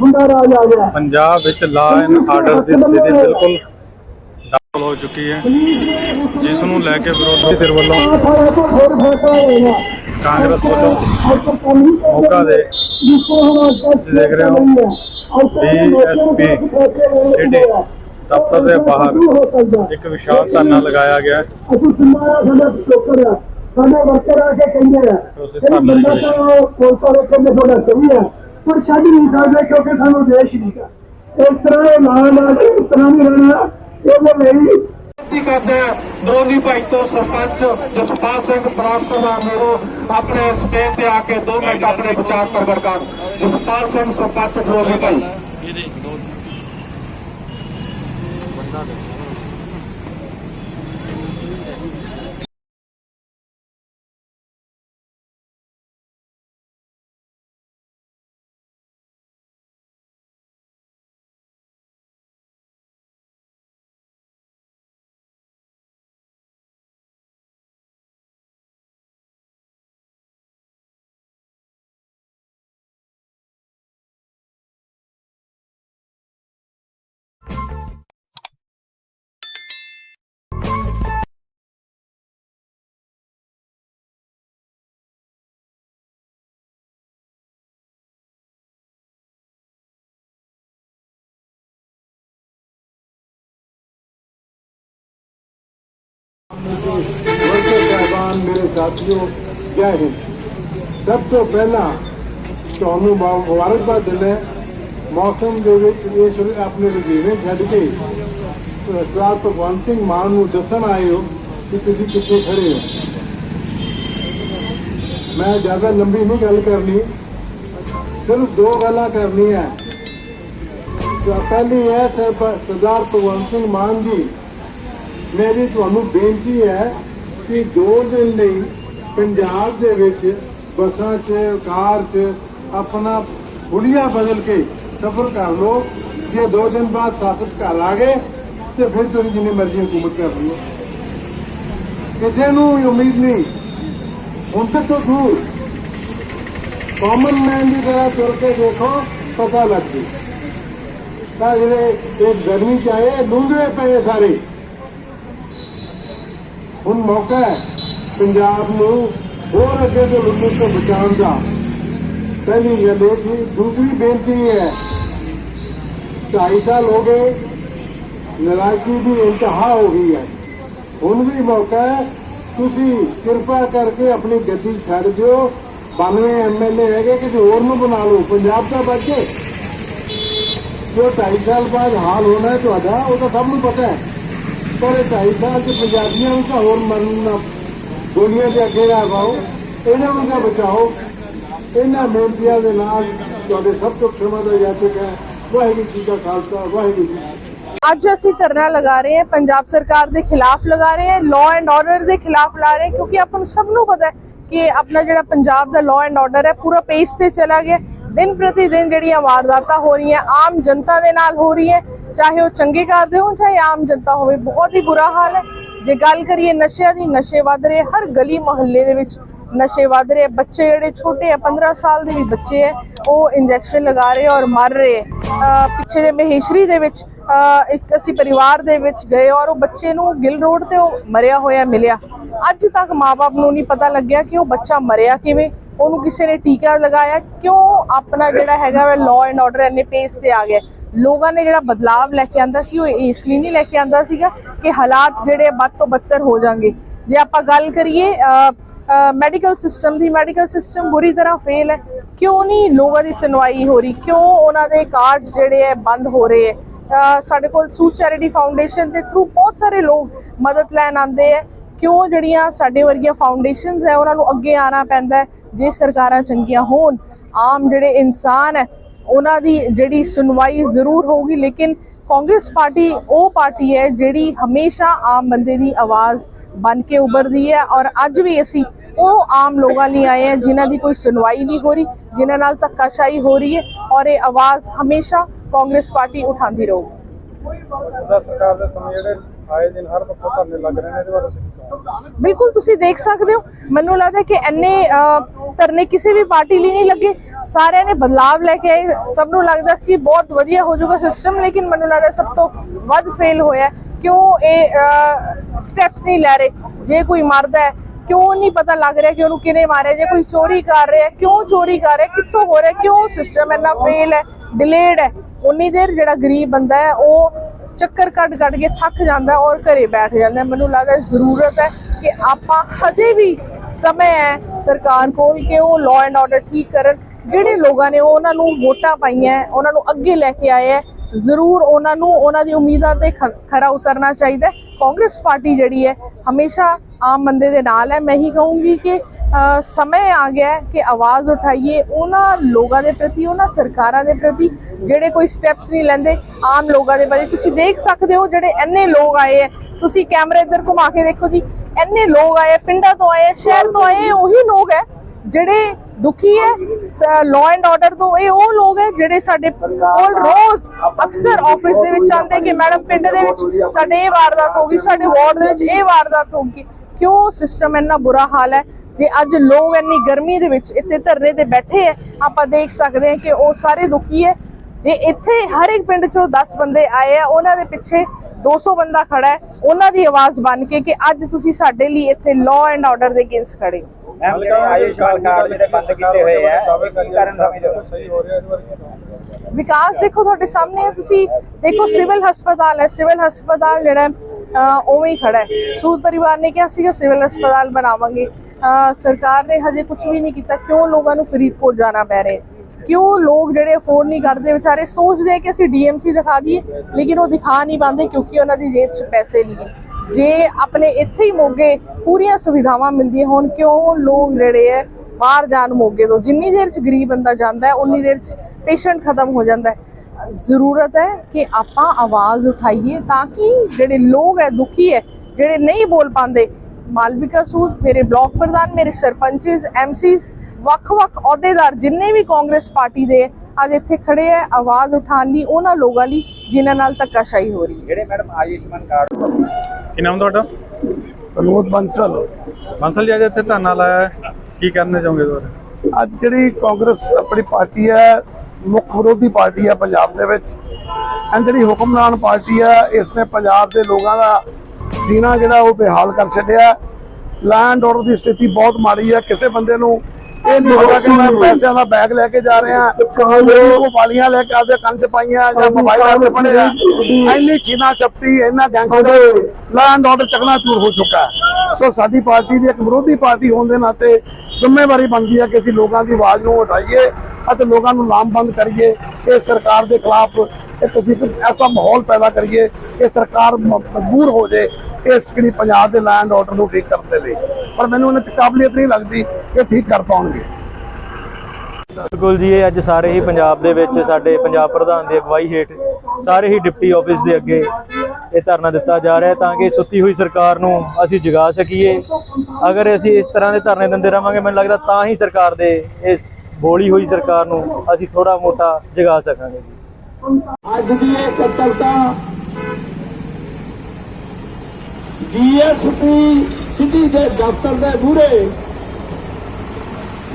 ਮੁੰਡਾ ਰਾਜ ਆ ਗਿਆ। ਪੰਜਾਬ ਵਿੱਚ ਲਾ ਐਂਡ ਆਰਡਰ ਦੀ ਸਥਿਤੀ ਬਿਲਕੁਲ ਡਾਊਨ ਹੋ ਚੁੱਕੀ ਹੈ। ਜਿਸ ਨੂੰ ਲੈ ਕੇ ਵਿਰੋਧੀ ਧਿਰ ਵੱਲੋਂ ਕਾਂਗਰਸ ਵੱਲੋਂ ਮੋਗਾ ਦੇ ਦੇਖ ਰਹੇ ਹੋ ਡੀਐਸਪੀ ਸਿਟੀ ਦਫ਼ਤਰ ਦੇ ਬਾਹਰ ਇੱਕ ਵਿਸ਼ਾਲ ਧਰਨਾ ਲਗਾਇਆ ਗਿਆ ਹੈ। ਅਸੀਂ ਸਾਡਾ ਚੋਕਰ ਆ। ਸਾਡੇ ਵਰਕਰ ਆ ਕੇ ਕਹਿੰਦੇ ਆ। ਇਹ ਬੰਦਾ। ਤਾਂ ਕੋਲ ਕੋਲ ਕਹਿੰਦੇ ਤੁਹਾਡਾ ਸਹੀ ਹੈ ਪਰ ਛੱਡ ਨਹੀਂ ਸਕਦੇ ਕਿਉਂਕਿ ਸਾਨੂੰ ਦੇਸ਼ ਨਹੀਂਗਾ ਇਸ ਤਰ੍ਹਾਂ ਇਹ ਨਾਲ ਨਾਲ ਇਸ ਤਰ੍ਹਾਂ ਨਹੀਂ ਰਹਿਣਾ ਇਹਦੇ ਲਈ ਬੇਨਤੀ ਕਰਦੇ ਹਾਂ ਦਰੋਨੀ ਭਾਈ ਤੋਂ ਸਰਪੰਚ ਜਸਪਾਲ ਸਿੰਘ ਬਰਾੜ ਪ੍ਰਧਾਨ ਨੂੰ ਆਪਣੇ ਸਟੇਜ ਤੇ ਆ ਕੇ 2 ਮਿੰਟ ਆਪਣੇ ਵਿਚਾਰ ਪ੍ਰਗਟ ਕਰਨ ਜਸਪਾਲ ਸਿੰਘ ਸਰਪੰਚ ਦਰੋਨੀ ਭਾਈ ਵਰਕੇ ਸਾਹਿਬਾਨ ਮੇਰੇ ਸਾਥੀਓ, ਜੈ ਹਿੰਦ। ਸਭ ਤੋਂ ਪਹਿਲਾਂ ਤੁਹਾਨੂੰ ਮੁਬਾ- ਮੁਬਾਰਕਬਾਦ ਦਿੰਦਾ ਮੌਸਮ ਦੇ ਵਿੱਚ ਇਸ ਆਪਣੇ ਰਜੀਵੇਂ ਛੱਡ ਕੇ ਸਰਦਾਰ ਭਗਵੰਤ ਸਿੰਘ ਮਾਨ ਨੂੰ ਦੱਸਣ ਆਏ ਹੋ ਕਿ ਤੁਸੀਂ ਕਿੱਥੇ ਖੜੇ ਹੋ। ਮੈਂ ਜ਼ਿਆਦਾ ਲੰਬੀ ਨਹੀਂ ਗੱਲ ਕਰਨੀ। ਸਿਰਫ ਦੋ ਗੱਲਾਂ ਕਰਨੀਆਂ। ਪਹਿਲੀ ਹੈ ਸਰਦਾਰ ਭਗਵੰਤ ਸਿੰਘ ਮਾਨ ਜੀ ਮੇਰੀ ਤੁਹਾਨੂੰ ਬੇਨਤੀ ਹੈ ਕਿ ਦੋ ਦਿਨ ਲਈ ਪੰਜਾਬ ਦੇ ਵਿੱਚ ਬੱਸਾਂ 'ਚ, ਕਾਰ 'ਚ ਆਪਣਾ ਹੁਲੀਆ ਬਦਲ ਕੇ ਸਫ਼ਰ ਕਰ ਲਓ। ਜੇ ਦੋ ਦਿਨ ਬਾਅਦ ਸਾਥਤ ਘਰ ਆ ਗਏ, ਤੇ ਫਿਰ ਤੁਸੀਂ ਜਿੰਨੀ ਮਰਜ਼ੀ ਹਕੂਮਤ ਕਰ ਲਓ। ਕਿਸੇ ਨੂੰ ਉਮੀਦ ਨਹੀਂ। ਹੁਣ ਤੱਕ ਤੋਂ ਦੂਰ। ਕਾਮਨ ਮੈਨ ਦੀ ਤਰ੍ਹਾਂ ਤੁਰ ਕੇ ਦੇਖੋ, ਪਤਾ ਲੱਗ ਜੂ। ਤਾਂ ਜਿਹੜੇ ਇਹ ਗਰਮੀ ਚ ਆਏ, ਡੂੰਘੇ ਪਏ ਸਾਰੇ। ਹੁਣ ਮੌਕਾ ਹੈ ਪੰਜਾਬ ਨੂੰ ਹੋਰ ਅੱਗੇ ਦੇ ਲੁੱਟਣ ਤੋਂ ਬਚਾਉਣ ਦਾ। ਪਹਿਲੀ ਗੱਲ ਇਹ ਕਿ ਦੂਸਰੀ ਬੇਨਤੀ ਹੈ, ਢਾਈ ਸਾਲ ਹੋ ਗਏ ਨਲਾਇਕੀ ਦੀ ਇੰਤਹਾ ਹੋ ਗਈ ਹੈ। ਹੁਣ ਵੀ ਮੌਕਾ ਹੈ, ਤੁਸੀਂ ਕਿਰਪਾ ਕਰਕੇ ਆਪਣੀ ਗੱਡੀ ਛੱਡ ਦਿਓ। 92 ਐਮਐਲਏ ਹੈਗੇ, ਕਿਸੇ ਹੋਰ ਨੂੰ ਬਣਾ ਲਓ। ਪੰਜਾਬ ਦਾ ਬਚੇ ਜੋ ਢਾਈ ਸਾਲ ਬਾਅਦ ਹਾਲ ਹੋਣਾ ਹੈ ਤੁਹਾਡਾ, ਉਹ ਤਾਂ ਸਭ ਨੂੰ ਪਤਾ ਹੈ। ਪਰ ਇਹ ਢਾਈ ਪੰਜਾਬੀਆਂ ਨੂੰ ਤਾਂ ਹੋਰ ਮਰਨ ਗੋਲੀਆਂ ਦੇ ਅੱਗੇ ਨਾ ਪਾਓ ਇਹਨਾਂ ਨੂੰ ਤਾਂ ਬਚਾਓ। ਇਹਨਾਂ ਮਿਹਨਤੀਆਂ ਦੇ ਨਾਲ ਤੁਹਾਡੇ ਸਭ ਤੋਂ ਖਿਮਾ ਦਾ ਯਾਤਕ ਹੈ। ਵਾਹਿਗੁਰੂ ਜੀ ਦਾ ਖਾਲਸਾ, ਵਾਹਿਗੁਰੂ ਜੀ ਅੱਜ ਅਸੀਂ ਧਰਨਾ ਲਗਾ ਰਹੇ ਹਾਂ, ਪੰਜਾਬ ਸਰਕਾਰ ਦੇ ਖਿਲਾਫ ਲਗਾ ਰਹੇ ਹਾਂ ਲਾਅ ਐਂਡ ਆਰਡਰ ਦੇ ਖਿਲਾਫ ਲਾ ਰਹੇ ਕਿਉਂਕਿ ਆਪਾਂ ਨੂੰ ਸਭ ਨੂੰ ਪਤਾ ਹੈ ਕਿ ਆਪਣਾ ਜਿਹੜਾ ਪੰਜਾਬ ਦਾ ਲਾਅ ਐਂਡ ਆਰਡਰ ਹੈ, ਪੂਰਾ ਪੇਸ ਤੇ ਚਲਾ ਗਿਆ ਦਿਨ ਪ੍ਰਤੀ ਦਿਨ ਜਿਹੜੀਆਂ ਵਾਰਦਾਤਾਂ ਹੋ ਰਹੀਆਂ, ਆਮ ਜਨਤਾ ਦੇ ਨਾਲ ਹੋ ਰਹੀਆਂ ਚਾਹੇ ਉਹ ਚੰਗੇ ਕਰਦੇ ਹੋਣ, ਚਾਹੇ ਆਮ ਜਨਤਾ ਹੋਵੇ, ਬਹੁਤ ਹੀ ਬੁਰਾ ਹਾਲ ਹੈ। ਜੇ ਗੱਲ ਕਰੀਏ ਨਸ਼ਿਆਂ ਦੀ, ਨਸ਼ੇ ਵੱਧ ਰਹੇ, ਹਰ ਗਲੀ ਮੁਹੱਲੇ ਦੇ ਵਿੱਚ ਨਸ਼ੇ ਵੱਧ ਰਹੇ। ਬੱਚੇ ਜਿਹੜੇ ਛੋਟੇ ਆ 15 ਸਾਲ ਦੇ ਵੀ ਬੱਚੇ ਹੈ ਉਹ ਇੰਜੈਕਸ਼ਨ ਲਗਾ ਰਹੇ ਔਰ ਮਰ ਰਹੇ। ਪਿੱਛੇ ਦੇ ਮਹੇਸ਼ਰੀ ਦੇ ਵਿੱਚ ਇੱਕ ਅਸੀਂ ਪਰਿਵਾਰ ਦੇ ਵਿੱਚ ਗਏ ਔਰ ਉਹ ਬੱਚੇ ਨੂੰ ਗਿਲ ਰੋਡ ਤੇ ਉਹ ਮਰਿਆ ਹੋਇਆ ਮਿਲਿਆ। ਅੱਜ ਤੱਕ ਮਾਪੇ ਨੂੰ ਨਹੀਂ ਪਤਾ ਲੱਗਿਆ ਕਿ ਉਹ ਬੱਚਾ ਮਰਿਆ ਕਿਵੇਂ। ਉਹਨੂੰ ਕਿਸੇ ਨੇ ਟੀਕਾ ਲਗਾਇਆ, ਕਿਉਂ ਆਪਣਾ ਜਿਹੜਾ ਹੈਗਾ ਵਾ ਲਾਅ ਐਂਡ ਆਰਡਰ ਇੰਨੇ ਪੇਸ ਤੇ ਆ ਗਿਆ। ਲੋਕਾਂ ਨੇ ਜਿਹੜਾ ਬਦਲਾਵ ਲੈ ਕੇ ਆਂਦਾ ਸੀ, ਉਹ ਇਸ ਲਈ ਨਹੀਂ ਲੈ ਕੇ ਆਂਦਾ ਸੀਗਾ ਕਿ ਹਾਲਾਤ ਜਿਹੜੇ ਵੱਧ ਤੋਂ ਬੱਤਰ ਹੋ ਜਾਣਗੇ। ਜੇ ਆਪਾਂ ਗੱਲ ਕਰੀਏ ਮੈਡੀਕਲ ਸਿਸਟਮ ਦੀ ਮੈਡੀਕਲ ਸਿਸਟਮ ਬੁਰੀ ਤਰ੍ਹਾਂ ਫੇਲ ਹੈ। ਕਿਉਂ ਨਹੀਂ ਲੋਕਾਂ ਦੀ ਸੁਣਵਾਈ ਹੋ ਰਹੀ? ਕਿਉਂ ਉਹਨਾਂ ਦੇ ਕਾਰਡਸ ਜਿਹੜੇ ਹੈ ਬੰਦ ਹੋ ਰਹੇ ਹੈ ਸਾਡੇ ਕੋਲ ਸੂ ਚੈਰਿਟੀ ਫਾਊਂਡੇਸ਼ਨ ਦੇ ਥਰੂ ਬਹੁਤ ਸਾਰੇ ਲੋਕ ਮਦਦ ਲੈਣ ਆਉਂਦੇ ਹੈ ਕਿਉਂ ਜਿਹੜੀਆਂ ਸਾਡੇ ਵਰਗੀਆਂ ਫਾਊਂਡੇਸ਼ਨਸ ਹੈ, ਉਹਨਾਂ ਨੂੰ ਅੱਗੇ ਆਣਾ ਪੈਂਦਾ ਜੇ ਸਰਕਾਰਾਂ ਚੰਗੀਆਂ ਹੋਣ, ਆਮ ਜਿਹੜੇ ਇਨਸਾਨ ਹੈ ਉਹਨਾਂ ਦੀ ਜਿਹੜੀ ਸੁਣਵਾਈ ਜ਼ਰੂਰ ਹੋਊਗੀ, ਲੇਕਿਨ ਕਾਂਗਰਸ ਪਾਰਟੀ ਉਹ ਪਾਰਟੀ ਹੈ ਜਿਹੜੀ ਹਮੇਸ਼ਾ ਆਮ ਬੰਦੇ ਦੀ ਆਵਾਜ਼ ਬਣ ਕੇ ਉੱਭਰਦੀ ਹੈ ਔਰ ਅੱਜ ਵੀ ਅਸੀਂ ਉਹ ਆਮ ਲੋਕਾਂ ਲਈ ਆਏ ਹਾਂ ਜਿਨ੍ਹਾਂ ਦੀ ਕੋਈ ਸੁਣਵਾਈ ਨਹੀਂ ਹੋ ਰਹੀ, ਜਿਨ੍ਹਾਂ ਨਾਲ ਧੱਕਾਸ਼ਾਹੀ ਹੋ ਰਹੀ ਹੈ ਔਰ ਇਹ ਆਵਾਜ਼ ਹਮੇਸ਼ਾ ਕਾਂਗਰਸ ਪਾਰਟੀ ਉਠਾਉਂਦੀ ਰਹੂਗੀ। ਸਰਕਾਰ ਦੇ ਸਮੇਂ ਜਿਹੜੇ ਆਏ ਦਿਨ ਹਰ ਪੱਖੋਂ ਧਰਨੇ ਲੱਗ ਰਹੇ ਨੇ, ਇਹਦੇ ਬਾਰੇ ਬਿਲਕੁਲ ਤੁਸੀਂ ਦੇਖ ਸਕਦੇ ਹੋ। ਮੈਨੂੰ ਲੱਗਦਾ ਕਿ ਐਨੇ ਅਹ, ਕਿਸੇ ਵੀ ਪਾਰਟੀ ਲਈ ਨਹੀਂ ਲੱਗੇ। ਸਾਰਿਆਂ ਨੇ ਬਦਲਾਵ ਲੈ ਕੇ ਆਏ। ਸਭ ਨੂੰ ਲੱਗਦਾ ਕਿ ਬਹੁਤ ਵਧੀਆ ਹੋ ਜਾਊਗਾ ਸਿਸਟਮ ਲੇਕਿਨ ਮੈਨੂੰ ਲੱਗਦਾ ਸਭ ਤੋਂ ਵੱਧ ਫੇਲ ਹੋਇਆ ਕਿਉਂ ਇਹ ਸਟੈਪਸ ਨਹੀਂ ਲੈ ਰਹੇ? ਜੇ ਕੋਈ ਮਰਦਾ ਹੈ ਕਿਉਂ ਨਹੀਂ ਪਤਾ ਲੱਗ ਰਿਹਾ ਕਿ ਉਹਨੂੰ ਕਿਨੇ ਮਾਰਿਆ? ਜੇ ਕੋਈ ਚੋਰੀ ਕਰ ਰਿਹਾ ਕਿਉਂ ਚੋਰੀ ਕਰ ਰਿਹਾ ਕਿੱਥੋਂ ਹੋ ਰਿਹਾ ਕਿਉਂ ਸਿਸਟਮ ਇੰਨਾ ਫੇਲ ਹੈ? ਡਿਲੇਡ ਹੈ? ਉਨੀ ਦੇਰ ਜਿਹੜਾ ਗਰੀਬ ਬੰਦਾ ਹੈ ਉਹ ਚੱਕਰ ਕੱਢ ਕੱਢ ਕੇ ਥੱਕ ਜਾਂਦਾ ਔਰ ਘਰੇ ਬੈਠ ਜਾਂਦਾ। ਮੈਨੂੰ ਲੱਗਦਾ ਜ਼ਰੂਰਤ ਹੈ ਕਿ ਆਪਾਂ ਹਜੇ ਵੀ ਸਮੇਂ ਹੈ ਸਰਕਾਰ ਕੋਲ ਕਿ ਉਹ ਲਾਅ ਐਂਡ ਆਰਡਰ ਠੀਕ ਕਰਨ। ਜਿਹੜੇ ਲੋਕਾਂ ਨੇ ਉਹਨਾਂ ਨੂੰ ਵੋਟਾਂ ਪਾਈਆਂ, ਉਹਨਾਂ ਨੂੰ ਅੱਗੇ ਲੈ ਕੇ ਆਏ ਹੈ। ਜ਼ਰੂਰ ਉਹਨਾਂ ਨੂੰ ਉਹਨਾਂ ਦੀ ਉਮੀਦਾਂ ਤੇ ਖ- ਖਰਾ ਉਤਰਨਾ ਚਾਹੀਦਾ ਕਾਂਗਰਸ ਪਾਰਟੀ ਜਿਹੜੀ ਹੈ, ਹਮੇਸ਼ਾ ਆਮ ਬੰਦੇ ਦੇ ਨਾਲ ਹੈ। ਮੈਂ ਹੀ ਕਹੂੰਗੀ ਕਿ ਸਮੇਂ ਆ ਗਿਆ ਕਿ ਆਵਾਜ਼ ਉਠਾਈਏ, ਉਹਨਾਂ ਲੋਕਾਂ ਦੇ ਪ੍ਰਤੀ, ਉਹਨਾਂ ਸਰਕਾਰਾਂ ਦੇ ਪ੍ਰਤੀ ਜਿਹੜੇ ਕੋਈ ਸਟੈਪਸ ਨਹੀਂ ਲੈਂਦੇ, ਆਮ ਲੋਕਾਂ ਦੇ ਬਾਰੇ। ਤੁਸੀਂ ਦੇਖ ਸਕਦੇ ਹੋ ਜਿਹੜੇ ਇੰਨੇ ਲੋਕ ਆਏ ਹੈ। ਤੁਸੀਂ ਕੈਮਰਾ ਇੱਧਰ ਘੁਮਾ ਕੇ ਦੇਖੋ ਜੀ, ਇੰਨੇ ਲੋਕ ਆਏ ਪਿੰਡਾਂ ਤੋਂ ਆਏ ਸ਼ਹਿਰ ਤੋਂ ਆਏ ਉਹੀ ਲੋਕ ਹੈ ਜਿਹੜੇ ਦੁਖੀ ਹੈ ਲਾਅ ਐਂਡ ਆਰਡਰ ਤੋਂ। ਇਹ ਉਹ ਲੋਕ ਹੈ ਜਿਹੜੇ ਸਾਡੇ ਕੋਲ ਰੋਜ਼ ਅਕਸਰ ਆਫਿਸ ਦੇ ਵਿੱਚ ਆਉਂਦੇ ਕਿ ਮੈਡਮ ਪਿੰਡ ਦੇ ਵਿੱਚ ਸਾਡੇ ਇਹ ਵਾਰਦਾਤ ਹੋ ਗਈ, ਸਾਡੇ ਵਾਰਡ ਦੇ ਵਿੱਚ ਇਹ ਵਾਰਦਾਤ ਹੋ ਗਈ। ਕਿਉਂ ਸਿਸਟਮ ਇੰਨਾ ਬੁਰਾ ਹਾਲ ਹੈ? ਜੇ ਅੱਜ ਲੋਕ ਇੰਨੀ ਗਰਮੀ ਦੇ ਵਿੱਚ ਇੱਥੇ ਧਰਨੇ ਤੇ ਬੈਠੇ ਹੈ ਆਪਾਂ ਦੇਖ ਸਕਦੇ ਹਾਂ ਕਿ ਉਹ ਸਾਰੇ ਦੁਖੀ ਹੈ। ਜੇ ਇੱਥੇ ਹਰ ਇੱਕ ਪਿੰਡ ਚੋਂ 10 ਬੰਦੇ ਆਏ ਆ ਉਹਨਾਂ ਦੇ ਪਿੱਛੇ 200 ਬੰਦਾ ਖੜਾ ਹੈ। ਉਹਨਾਂ ਦੀ ਆਵਾਜ਼ ਬਣ ਕੇ ਕਿ ਅੱਜ ਤੁਸੀਂ ਸਾਡੇ ਲਈ ਇੱਥੇ ਲਾਅ ਐਂਡ ਆਰਡਰ ਦੇ ਅਗੇਂਸਟ ਖੜੇ ਹੋ। ਆ। ਵਿਕਾਸ ਦੇਖੋ ਤੁਹਾਡੇ ਸਾਹਮਣੇ ਹੈ ਤੁਸੀਂ ਦੇਖੋ ਸਿਵਲ ਹਸਪਤਾਲ ਹੈ। ਸਿਵਲ ਹਸਪਤਾਲ ਜਿਹੜਾ ਉਵੇਂ ਹੀ ਖੜਾ ਹੈ। ਸੂਦ ਪਰਿਵਾਰ ਨੇ ਕਿਹਾ ਸੀਗਾ ਸਿਵਲ ਹਸਪਤਾਲ ਬਣਾਵਾਂਗੇ। ਸਰਕਾਰ ਨੇ ਹਜੇ ਕੁਝ ਵੀ ਨਹੀਂ ਕੀਤਾ। ਕਿਉਂ ਲੋਕਾਂ ਨੂੰ ਫਰੀਦਕੋਟ ਜਾਣਾ ਪੈ ਰਿਹਾ ਕਿਉਂ ਲੋਕ ਜਿਹੜੇ ਅਫੋਰਡ ਨਹੀਂ ਕਰਦੇ ਵਿਚਾਰੇ? ਸੋਚਦੇ ਕਿ ਅਸੀਂ ਡੀਐਮਸੀ ਦਿਖਾ ਦਈਏ, ਲੇਕਿਨ ਉਹ ਦਿਖਾ ਨਹੀਂ ਪਾਉਂਦੇ ਕਿਉਂਕਿ ਉਹਨਾਂ ਦੀ ਜੇਬ 'ਚ ਪੈਸੇ ਨਹੀਂ ਹੈ। ਜੇ ਆਪਣੇ ਇੱਥੇ ਹੀ ਮੋਗੇ ਪੂਰੀਆਂ ਸੁਵਿਧਾਵਾਂ ਮਿਲਦੀਆਂ ਹੋਣ, ਕਿਉਂ ਲੋਕ ਜਿਹੜੇ ਹੈ ਬਾਹਰ ਜਾਣ ਮੋਗੇ ਤੋਂ? ਜਿੰਨੀ ਦੇਰ 'ਚ ਗਰੀਬ ਬੰਦਾ ਜਾਂਦਾ ਹੈ ਉਨੀ ਦੇਰ 'ਚ ਪੇਸ਼ੈਂਟ ਖਤਮ ਹੋ ਜਾਂਦਾ ਹੈ। ਜ਼ਰੂਰਤ ਹੈ ਕਿ ਆਪਾਂ ਆਵਾਜ਼ ਉਠਾਈਏ ਤਾਂ ਕਿ ਜਿਹੜੇ ਲੋਕ ਹੈ, ਦੁਖੀ ਹੈ, ਜਿਹੜੇ ਨਹੀਂ ਬੋਲ ਪਾਉਂਦੇ ਮਾਲਵਿਕਾ ਸੂਦ ਮੇਰੇ ਬਲਾਕ ਪ੍ਰਧਾਨ ਮੇਰੇ ਸਰਪੰਚਸ ਐਮਸੀਸ ਵੱਖ-ਵੱਖ ਅਹੁਦੇਦਾਰ ਜਿੰਨੇ ਵੀ ਕਾਂਗਰਸ ਪਾਰਟੀ ਦੇ ਅੱਜ ਇੱਥੇ ਖੜੇ ਹੈ ਆਵਾਜ਼ ਉਠਾਉਣ ਲਈ ਉਹਨਾਂ ਲੋਕਾਂ ਲਈ ਜਿਨ੍ਹਾਂ ਨਾਲ ਧੱਕਾਸ਼ਾਹੀ ਹੋ ਰਹੀ ਹੈ ਜਿਹੜੇ ਮੈਡਮ ਆਯੁਸ਼ਮਾਨ ਕਾਰਡ ਕੀ ਨਾਮ ਤੁਹਾਡਾ? ਪ੍ਰਮੋਦ ਬੰਸਲ। ਬੰਸਲ ਜੀ ਅੱਜ ਇੱਥੇ ਧਰਨਾ ਲਾਇਆ ਹੈ। ਕੀ ਕਰਨਾ ਚਾਹੋਗੇ ਤੁਸੀਂ? ਅੱਜ ਜਿਹੜੀ ਕਾਂਗਰਸ ਆਪਣੀ ਪਾਰਟੀ ਹੈ ਮੁੱਖ ਵਿਰੋਧੀ ਪਾਰਟੀ ਹੈ ਪੰਜਾਬ ਦੇ ਵਿੱਚ ਐਂ ਜਿਹੜੀ ਹੁਕਮਰਾਨ ਪਾਰਟੀ ਹੈ ਇਸ ਨੇ ਪੰਜਾਬ ਦੇ ਲੋਕਾਂ ਦਾ ਜੀਣਾ ਜਿਹੜਾ ਉਹ ਬੇਹਾਲ ਕਰ ਛੱਡਿਆ। ਲੈਂਡ ਆਰਡਰ ਦੀ ਸਥਿਤੀ ਬਹੁਤ ਮਾੜੀ ਹੈ। ਕਿਸੇ ਬੰਦੇ ਨੂੰ ਇਹ ਨਹੀਂ ਹੋਗਾ ਕਿ ਮੈਂ ਪੈਸਿਆਂ ਦਾ ਬੈਗ ਲੈ ਕੇ ਜਾ ਰਿਹਾ। ਉਹ ਵਾਲੀਆਂ ਲੈ ਕੇ ਆਪਦੇ ਕੰਨ 'ਚ ਪਾਈਆਂ ਜਾਂ ਮੋਬਾਈਲਾਂ ਤੇ ਪੜਿਆ ਇੰਨੀ ਚੀਨਾ ਚੱਪੀ ਇੰਨਾ ਗੈਂਗਸਟਰ ਲੈਂਡ ਆਰਡਰ ਚੱਕਣਾ ਚੂਰ ਹੋ ਚੁੱਕਾ ਸੋ ਸਾਡੀ ਪਾਰਟੀ ਦੀ ਇੱਕ ਵਿਰੋਧੀ ਪਾਰਟੀ ਹੋਣ ਦੇ ਨਾਤੇ ਜ਼ਿੰਮੇਵਾਰੀ ਬਣਦੀ ਹੈ ਕਿ ਅਸੀਂ ਲੋਕਾਂ ਦੀ ਆਵਾਜ਼ ਨੂੰ ਉਠਾਈਏ ਅਤੇ ਲੋਕਾਂ ਨੂੰ ਲਾਮਬੰਦ ਕਰੀਏ। ਕਿ ਸਰਕਾਰ ਦੇ ਖਿਲਾਫ ਇੱਕ ਅਸੀਂ ਐਸਾ ਮਾਹੌਲ ਪੈਦਾ ਕਰੀਏ ਕਿ ਸਰਕਾਰ ਮਜਬੂਰ ਹੋ ਜੇ ਇਸ ਜਿਹੜੀ ਪੰਜਾਬ ਦੇ ਲੈਂਡ ਆਰਡਰ ਨੂੰ ਠੀਕ ਕਰਨ ਦੇ ਲਈ। ਪਰ ਮੈਨੂੰ ਉਹਨਾਂ 'ਚ ਕਾਬਲੀਅਤ ਨਹੀਂ ਲੱਗਦੀ ਕਿ ਠੀਕ ਕਰ ਪਾਉਣਗੇ। ਬਿਲਕੁਲ ਜੀ ਇਹ ਅੱਜ ਸਾਰੇ ਹੀ ਪੰਜਾਬ ਦੇ ਵਿੱਚ ਸਾਡੇ ਪੰਜਾਬ ਪ੍ਰਧਾਨ ਦੀ ਅਗਵਾਈ ਹੇਠ ਸਾਰੇ ਹੀ ਡਿਪਟੀ ਆਫਿਸ ਦੇ ਅੱਗੇ ਇਹ ਧਰਨਾ ਦਿੱਤਾ ਜਾ ਰਿਹਾ ਹੈ ਤਾਂ ਕਿ ਸੁੱਤੀ ਹੋਈ ਸਰਕਾਰ ਨੂੰ ਅਸੀਂ ਜਗਾ ਸਕੀਏ। ਅਗਰ ਅਸੀਂ ਇਸ ਤਰ੍ਹਾਂ ਦੇ ਧਰਨੇ ਦਿੰਦੇ ਰਵਾਂਗੇ ਮੈਨੂੰ ਲੱਗਦਾ ਤਾਂ ਹੀ ਸਰਕਾਰ ਦੇ ਇਸ ਬੋਲੀ ਹੋਈ ਸਰਕਾਰ ਨੂੰ ਅਸੀਂ ਥੋੜਾ ਮੋਟਾ ਜਗਾ ਸਕਾਂਗੇ ਜੀ। ਅੱਜ ਦੀ ਇਹ ਇਕੱਤਰਤਾ ਡੀਐਸਪੀ ਸਿਟੀ ਦੇ ਦਫ਼ਤਰ ਦੇ ਮੂਹਰੇ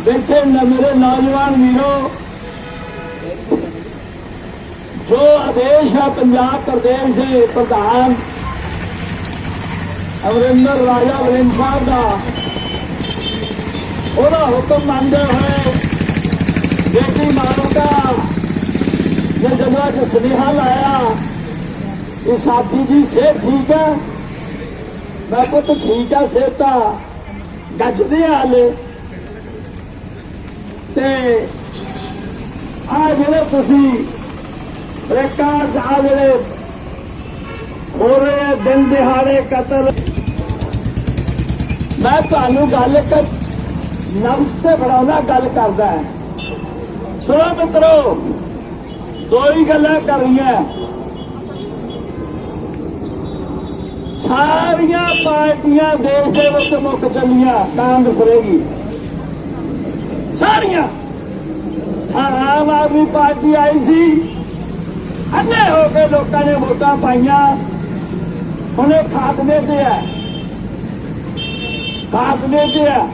ਦੇਖੇ ਨੇ ਮੇਰੇ ਨੌਜਵਾਨ ਵੀਰੋ। ਜੋ ਆਦੇਸ਼ ਹੈ ਪੰਜਾਬ ਪ੍ਰਦੇਸ਼ ਦੇ ਪ੍ਰਧਾਨ ਅਮਰਿੰਦਰ ਰਾਜਾ ਵਰਿੰਦ ਸਾਹਿਬ ਦਾ, ਉਹਦਾ ਹੁਕਮ ਮੰਨਦੇ ਹੋਏ ਬੇਟੀ ਮਾਰੂਗਾ ਜੇ ਜਦੋਂ ਅੱਜ ਸੁਨੇਹਾ ਲਾਇਆ ਇਹ ਸਾਥੀ ਜੀ, ਸਿਹਤ ਠੀਕ ਹੈ? ਮੈਂ ਪੁੱਤ ਠੀਕ ਆ ਸਿਹਤ ਗੱਜਦੇ ਆ ਤੇ ਆ ਜਿਹੜੇ ਤੁਸੀਂ ਰਿਕਾਰਡ ਆ ਜਿਹੜੇ ਹੋ ਰਹੇ ਦਿਨ ਦਿਹਾੜੇ ਕਤਲ, ਮੈਂ ਤੁਹਾਨੂੰ ਗੱਲ ਇੱਕ ਨਬਜ਼ ਤੇ ਫੜਾਉਣਾ ਗੱਲ ਕਰਦਾ। ਸੁਣੋ ਮਿੱਤਰੋ, ਦੋ ਹੀ ਗੱਲਾਂ ਕਰਨੀਆਂ। ਸਾਰੀਆਂ ਪਾਰਟੀਆਂ ਦੇਸ਼ ਦੇ ਵਿੱਚ ਮੁੱਕ ਚੱਲੀਆਂ ਕਾਂਗਰਸ ਰਹੇਗੀ ਸਾਰੀਆਂ। ਆਮ ਆਦਮੀ ਪਾਰਟੀ ਆਈ ਸੀ। ਅੰਨੇ ਹੋ ਕੇ ਲੋਕਾਂ ਨੇ ਵੋਟਾਂ ਪਾਈਆਂ। ਉਹਨੇ ਖਾਤਮੇ ਤੇ ਹੈ। ਖਾਤਮੇ ਤੇ ਹੈ।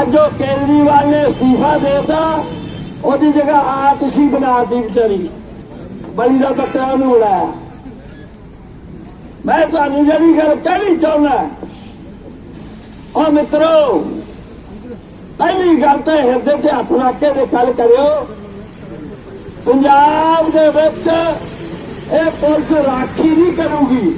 ਅੱਜ ਉਹ ਕੇਜਰੀਵਾਲ ਨੇ ਅਸਤੀਫਾ ਦੇਤਾ। ਉਹਦੀ ਜਗ੍ਹਾ ਆਤਸ਼ੀ ਬਣਾਤੀ ਵਿਚਾਰੀ। ਬਲੀ ਦਾ ਬੱਕਰਾ ਨੂੰ ਉਡਾਇਆ। ਮੈਂ ਤੁਹਾਨੂੰ ਜਿਹੜੀ ਗੱਲ ਕਹਿਣੀ ਚਾਹੁੰਦਾ ਉਹ ਮਿੱਤਰੋ, ਪਹਿਲੀ ਗੱਲ ਤਾਂ ਹਿਰਦੇ ਤੇ ਹੱਥ ਰੱਖ ਕੇ ਤੇ ਗੱਲ ਕਰਿਓ। ਪੰਜਾਬ ਦੇ ਵਿੱਚ ਇਹ ਪੁਲਿਸ ਰਾਖੀ ਨਹੀਂ ਕਰੂਗੀ।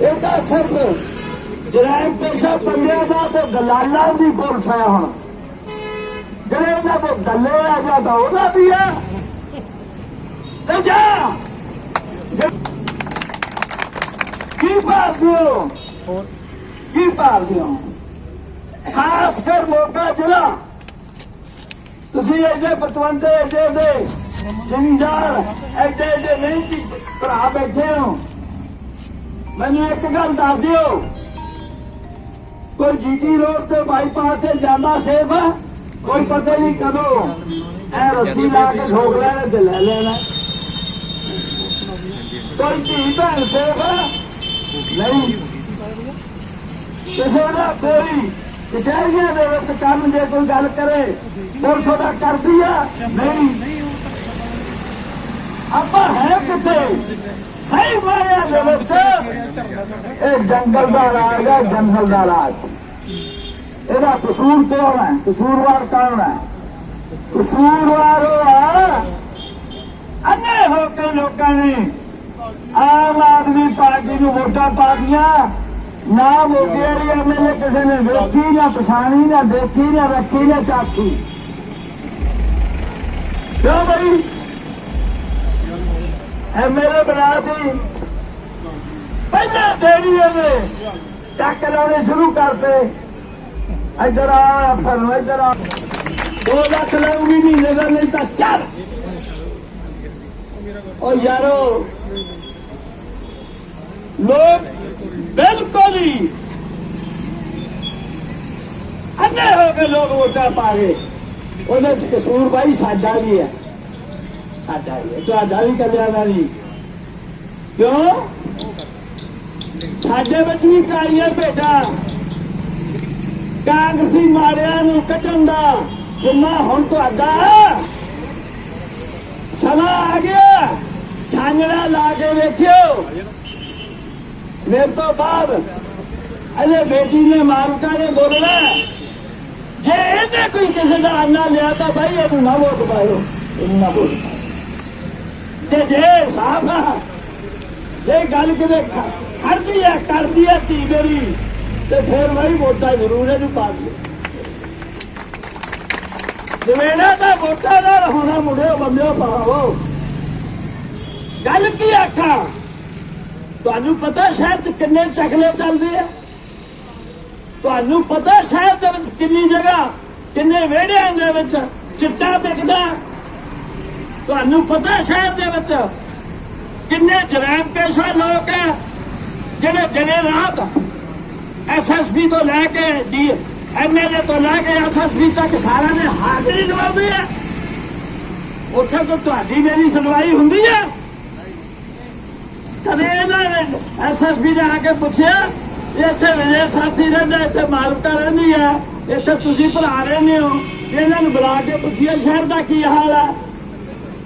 ਇਹ ਤਾਂ ਸਿਰਫ ਜਰਾਇਮ ਪੇਸ਼ਾ ਬੰਦਿਆਂ ਦਾ ਤੇ ਦਲਾਲਾਂ ਦੀ ਪੁਲਿਸ ਹੈ ਹੁਣ। ਜਿਹੜੇ ਉਹਨਾਂ ਦੇ ਦੱਲੇ ਆ ਜਾਂ ਤਾਂ ਉਹਨਾਂ ਦੀ ਆ। ਤੇ ਜਾ ਕੀ ਭਾਲਦੇ ਹੋ ਕੀ ਭਾਲਦੇ ਹੋ ਖਾਸ ਕਰ ਮੋਗਾ ਜ਼ਿਲ੍ਹਾ ਤੁਸੀਂ ਐਡੇ ਪਤਵੰਤੇ ਐਡੇ ਦੇ ਜ਼ਿਮੀਂਦਾਰ ਐਡੇ ਐਡੇ ਮਿਹਨਤੀ ਭਰਾ ਬੈਠੇ ਹੋ ਮੈਨੂੰ ਇੱਕ ਗੱਲ ਦੱਸ ਦਿਓ ਕੋਈ ਜੀਟੀ ਰੋਡ ਤੇ ਬਾਈਪਾਸ ਤੇ ਜਾਂਦਾ ਸੇਫ ਆ ਕੋਈ ਪਤਾ ਨਹੀਂ ਕਦੋਂ ਐ ਰੱਸੀ ਲਾ ਕੇ ਠੋਕ ਲੈਣਾ ਤੇ ਲੈ ਲੈਣਾ ਕੋਈ ਧੀ ਭੈਣ ਸੇਫ ਆ ਨਹੀਂ। ਕਿਸੇ ਦਾ ਕੋਈ ਕਚਹਿਰੀਆਂ ਦੇ ਵਿੱਚ ਕੰਮ ਜੇ ਕੋਈ ਗੱਲ ਕਰੇ ਪੁਲਿਸ ਉਹਦਾ ਕਰਦੀ ਆ? ਨਹੀਂ। ਆਪਾਂ ਹੈ ਕਿੱਥੇ? ਸਹੀ ਮਾਇਆ ਦੇ ਵਿੱਚ। ਇਹ ਜੰਗਲ ਦਾ ਰਾਜ ਹੈ ਜੰਗਲ ਦਾ ਰਾਜ। ਇਹਦਾ ਕਸੂਰ ਕੌਣ ਹੈ? ਕਸੂਰਵਾਰ ਕੌਣ ਹੈ? ਕਸੂਰਵਾਰ ਉਹ ਆ। ਅੰਨੇ ਹੋ ਕੇ ਲੋਕਾਂ ਨੇ ਆਮ ਆਦਮੀ ਪਾਰਟੀ ਨੂੰ ਵੋਟਾਂ ਪਾ ਦੀਆਂ। ਨਾ ਮੋਗੇ ਵਾਲੀ ਐਮਐਲਏ ਕਿਸੇ ਨੇ ਵੇਖੀ, ਨਾ ਪਛਾਣੀ, ਨਾ ਦੇਖੀ, ਨਾ ਰੱਖੀ, ਨਾ ਚਾਖੀ। ਕਿਉਂ ਬਈ? ਐਮਐਲਏ ਬਣਾਤੀ ਪਹਿਲਾਂ ਦੇਣੀ ਇਹਨੇ। ਚੱਕ ਲਾਉਣੇ ਸ਼ੁਰੂ ਕਰਤੇ। ਇੱਧਰ ਆ ਅਫਸਰ ਇੱਧਰ ਆ। 2 ਲੱਖ ਲਾਉਂਗੀ ਮਹੀਨੇ ਦਾ, ਨਹੀਂ ਤਾਂ ਚੱਲ। ਓ ਯਾਰੋ। ਲੋਕ ਬਿਲਕੁਲ ਹੀ ਅੰਨੇ ਹੋ ਕੇ ਲੋਕ ਵੋਟਾਂ ਪਾ ਗਏ ਉਹਦੇ ਚ ਕਸੂਰ ਬਾਈ ਸਾਡਾ ਵੀ ਹੈ। ਸਾਡਾ ਵੀ ਹੈ। ਤੁਹਾਡਾ ਵੀ ਕਲਿਆਣਾ ਨਹੀਂ ਕਿਉਂ? ਸਾਡੇ ਵਿੱਚ ਵੀ ਕਾਰੀਆਂ ਭੇਟਾ ਕਾਂਗਰਸੀ ਮਾਰਿਆਂ ਨੂੰ ਕੱਢਣ ਦਾ ਜਿੰਨਾ ਹੁਣ ਤੁਹਾਡਾ ਸਮਾਂ ਆ ਗਿਆ। ਛਾਂਗੜਾ ਲਾ ਕੇ ਵੇਖਿਓ। ਮੇਰੇ ਤੋਂ ਬਾਅਦ ਅਜੇ ਬੇਟੀ ਨੇ ਮਾਰਕਾ ਨੇ ਬੋਲਣਾ ਜੇ ਇਹਨੇ ਕੋਈ ਕਿਸੇ ਦਾ ਅੰਨਾ ਲਿਆ ਤਾਂ ਭਾਈ ਇਹਨੂੰ ਨਾ ਵੋਟ ਪਾਇਓ। ਇਹਨੂੰ ਨਾ ਵੋਟ ਤੇ ਜੇ ਸਾਹਬ ਇਹ ਗੱਲ ਕਿਤੇ ਖ- ਹੈ, ਕਰਦੀ ਹੈ ਧੀ ਮੇਰੀ, ਤੇ ਫੇਰ ਭਾਈ ਵੋਟਾਂ ਜ਼ਰੂਰ ਇਹਨੂੰ ਪਾ ਦਿਓ। ਜਵੇੜਾ ਦਾ ਵੋਟਾਂ ਨਾਲ ਹੋਣਾ ਮੁੰਡਿਓ, ਬੰਦਿਓ ਪਾਵੋ ਗੱਲ ਕੀ ਆਖਾਂ? ਤੁਹਾਨੂੰ ਪਤਾ ਸ਼ਹਿਰ ਚ ਕਿੰਨੇ ਚਕਲੇ ਚੱਲਦੇ ਆ? ਤੁਹਾਨੂੰ ਪਤਾ ਸ਼ਹਿਰ ਦੇ ਵਿੱਚ ਕਿੰਨੀ ਜਗ੍ਹਾ, ਕਿੰਨੇ ਵਿਹੜਿਆਂ ਦੇ ਵਿੱਚ ਚਿੱਟਾ ਵਿਕਦਾ? ਤੁਹਾਨੂੰ ਪਤਾ ਸ਼ਹਿਰ ਦੇ ਵਿੱਚ ਕਿੰਨੇ ਜਰਾਇਮ ਪੇਸ਼ਾ ਲੋਕ ਹੈ ਜਿਹੜੇ ਦਿਨੇ ਰਾਤ ਐਸਐਸਪੀ ਤੋਂ ਲੈ ਕੇ ਡੀ ਐਮਐਲਏ ਤੋਂ ਲੈ ਕੇ ਐਸਐਸਪੀ ਤੱਕ ਸਾਰਿਆਂ ਨੇ ਹਾਜ਼ਰੀ ਲਵਾਉਂਦੇ ਆ। ਉੱਥੇ ਤੋਂ ਤੁਹਾਡੀ ਮੇਰੀ ਸੁਣਵਾਈ ਹੁੰਦੀ ਹੈ ਕਦੇ ਇਹਨਾਂ ਨੇ ਐਸਐਸਪੀ ਨੇ ਆ ਕੇ ਪੁੱਛਿਆ ਇੱਥੇ ਵਿਜੇ ਸਾਥੀ ਰਹਿੰਦਾ, ਇੱਥੇ ਮਾਲਕਾ ਰਹਿੰਦੀ ਆ, ਇੱਥੇ ਤੁਸੀਂ ਭਰਾ ਰਹਿੰਦੇ ਹੋ। ਇਹਨਾਂ ਨੂੰ ਬੁਲਾ ਕੇ ਪੁੱਛਿਆ, ਸ਼ਹਿਰ ਦਾ ਕੀ ਹਾਲ ਆ?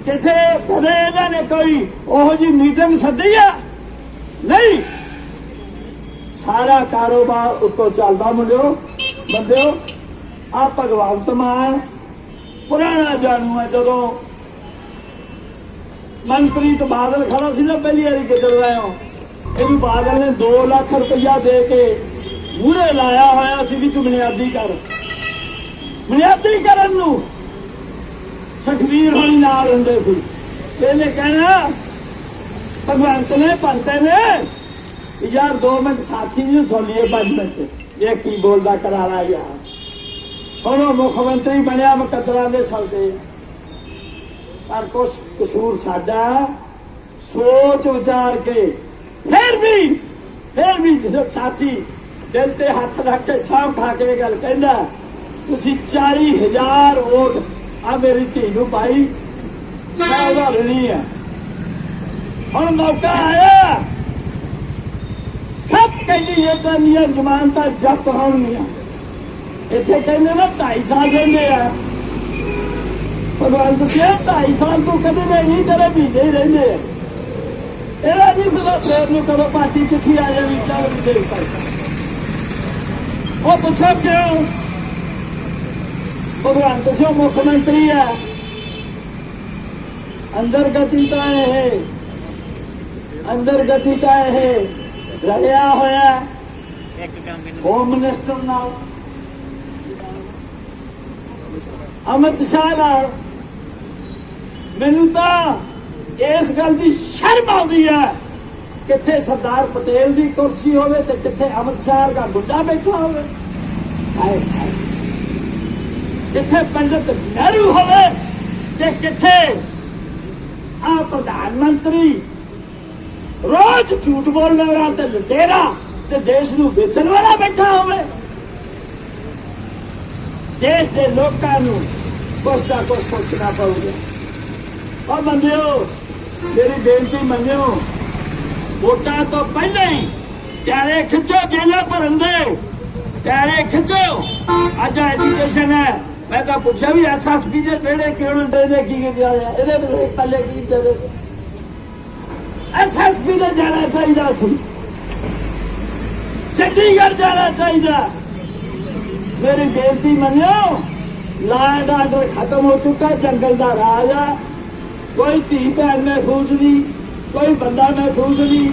ਕਿਸੇ, ਕਦੇ ਇਹਨਾਂ ਨੇ ਕੋਈ ਉਹੋ ਜੀ ਮੀਟਿੰਗ ਸੱਦੀ ਆ? ਨਹੀਂ। ਸਾਰਾ ਕਾਰੋਬਾਰ ਉੱਤੋਂ ਚੱਲਦਾ ਮੁੰਡਿਓ, ਬੰਦਿਓ ਆ ਭਗਵੰਤ ਮਾਨ ਪੁਰਾਣਾ ਜਾਣੂ ਹੈ ਜਦੋਂ ਮਨਪ੍ਰੀਤ ਬਾਦਲ ਖੜਾ ਸੀ ਨਾ ਪਹਿਲੀ ਵਾਰੀ ਕਿੱਧਰ ਆਇਓ ਇਹਨੂੰ ਬਾਦਲ ਨੇ 2 ਲੱਖ ਰੁਪਇਆ ਦੇ ਕੇ ਮੂਹਰੇ ਲਾਇਆ ਹੋਇਆ ਸੀ ਵੀ ਤੂੰ ਬੁਨਿਆਦੀ ਕਰ। ਬੁਨਿਆਦੀ ਕਰਨ ਨੂੰ ਸਖਵੀਰ ਹੋਣੀ ਨਾਲ ਹੁੰਦੇ ਸੀ। ਇਹਨੇ ਕਹਿਣਾ, ਭਗਵੰਤ ਨੇ ਪੰਤੇ ਨੇ ਯਾਰ 2 ਮਿੰਟ ਸਾਥੀ ਜੀ ਨੂੰ ਸੁਣ ਲਈਏ 5 ਮਿੰਟ। ਇਹ ਕੀ ਬੋਲਦਾ ਕਰਾਰਾ ਯਾਰ। ਹੁਣ ਉਹ ਮੁੱਖ ਮੰਤਰੀ ਬਣਿਆ ਮੁਕੱਦਰਾਂ ਦੇ ਸੌਦੇ। ਪਰ ਕੁਛ ਕਸੂਰ ਸਾਡਾ ਸੋਚ ਵਿਚਾਰ ਕੇ ਫਿਰ ਵੀ ਫਿਰ ਵੀ ਸਾਥੀ ਦਿਲ ਤੇ ਹੱਥ ਰੱਖ ਕੇ ਸਾਹ ਖਾ ਕੇ ਗੱਲ ਕਹਿੰਦਾ, ਤੁਸੀਂ 40000 ਵੋਟ ਆ ਮੇਰੀ ਧੀ ਨੂੰ ਪਾਈ ਮੈਂ ਆ ਹੁਣ ਮੌਕਾ ਆਇਆ। ਸਭ ਕਹਿੰਦੀ ਇਦਾਂ ਦੀਆਂ ਜ਼ਮਾਨਤਾਂ ਜ਼ਬਤ ਹੋਣਗੀਆਂ। ਇੱਥੇ ਕਹਿੰਦੇ ਨਾ 2.5 ਸਾਲ ਰਹਿੰਦੇ ਆ। ਭਗਵਾਨ ਜੀ 2.5 ਸਾਲ ਤੋਂ ਕਦੇ ਨਹੀਂ ਤੇਰੇ ਮਹੀਨੇ ਹੀ ਰਹਿੰਦੇ ਆ। ਇਹਦਾ ਨਹੀਂ ਪਤਾ ਸਵੇਰ ਨੂੰ ਕਦੋਂ ਪਾਰਟੀ ਚਿੱਠੀ ਆ ਜਾਣੀ ਚੱਲ ਵੀ ਦੇ ਭਾਈ ਉਹ ਪੁੱਛੋ ਕਿਉਂ? ਭਗਵਾਨ ਤੁਸੀਂ ਮੁੱਖ ਮੰਤਰੀ ਆ ਅੰਦਰ ਗਤੀ ਤਾਂ ਇਹ। ਅੰਦਰ ਗਤੀ ਤਾਂ ਇਹ। ਰਲਿਆ ਹੋਇਆ ਹੋਮ ਮਿਨਿਸਟਰ ਨਾਲ। ਅਮਿਤ ਸ਼ਾਹ ਨਾਲ। ਮੈਨੂੰ ਤਾਂ ਇਸ ਗੱਲ ਦੀ ਸ਼ਰਮ ਆਉਂਦੀ ਹੈ ਕਿੱਥੇ ਸਰਦਾਰ ਪਟੇਲ ਦੀ ਕੁਰਸੀ ਹੋਵੇ ਤੇ ਕਿੱਥੇ ਅਮਿਤ ਸ਼ਾਹ ਦਾ ਗੁੱਡਾ ਬੈਠਾ ਹੋਵੇ। ਹਾਏ ਹਾਏ। ਕਿੱਥੇ ਪੰਡਤ ਨਹਿਰੂ ਹੋਵੇ ਤੇ ਕਿੱਥੇ ਆ ਪ੍ਰਧਾਨ ਮੰਤਰੀ। ਰੋਜ਼ ਝੂਠ ਬੋਲਣ ਵਾਲਾ ਤੇ ਲੁਟੇਰਾ ਤੇ ਦੇਸ਼ ਨੂੰ ਵੇਚਣ ਵਾਲਾ ਬੈਠਾ ਹੋਵੇ। ਦੇਸ਼ ਦੇ ਲੋਕਾਂ ਨੂੰ ਕੁਛ ਨਾ ਕੁਛ ਸੋਚਣਾ ਪਊਗਾ। ਔਰ ਮੰਨਿਓ, ਮੇਰੀ ਬੇਨਤੀ ਮੰਨਿਓ, ਵੋਟਾਂ ਤੋਂ ਪਹਿਲਾਂ ਹੀ ਪਿਆਰੇ ਖਿੱਚੋ ਜੇਲਾਂ ਭਰਨ ਦੇ। ਪਿਆਰੇ ਖਿੱਚੋ। ਅੱਜ ਐਜੂਕੇਸ਼ਨ ਹੈ। ਮੈਂ ਤਾਂ ਪੁੱਛਿਆ ਵੀ ਐਸਐਸਪੀ ਦੇ ਕਿਹੜੇ ਕਿਹੜੇ ਦੇ ਨੇ ਕੀ ਕੀ ਆਇਆ ਇਹਦੇ ਵਿੱਚ ਪੱਲੇ ਕੀ ਦੇ ਐਸਐਸਪੀ ਦੇ ਜਾਣਾ ਚਾਹੀਦਾ ਸੀ। ਚੰਡੀਗੜ੍ਹ ਜਾਣਾ ਚਾਹੀਦਾ। ਮੇਰੀ ਬੇਨਤੀ ਮੰਨਿਓ ਲਾਡ ਆਰਡਰ ਖਤਮ ਹੋ ਚੁੱਕਾ, ਜੰਗਲ ਦਾ ਰਾਜ ਆ। ਕੋਈ ਧੀ ਭੈਣ ਮਹਿਫੂਜ਼ ਨਹੀਂ, ਕੋਈ ਬੰਦਾ ਮਹਿਫੂਜ਼ ਨਹੀਂ।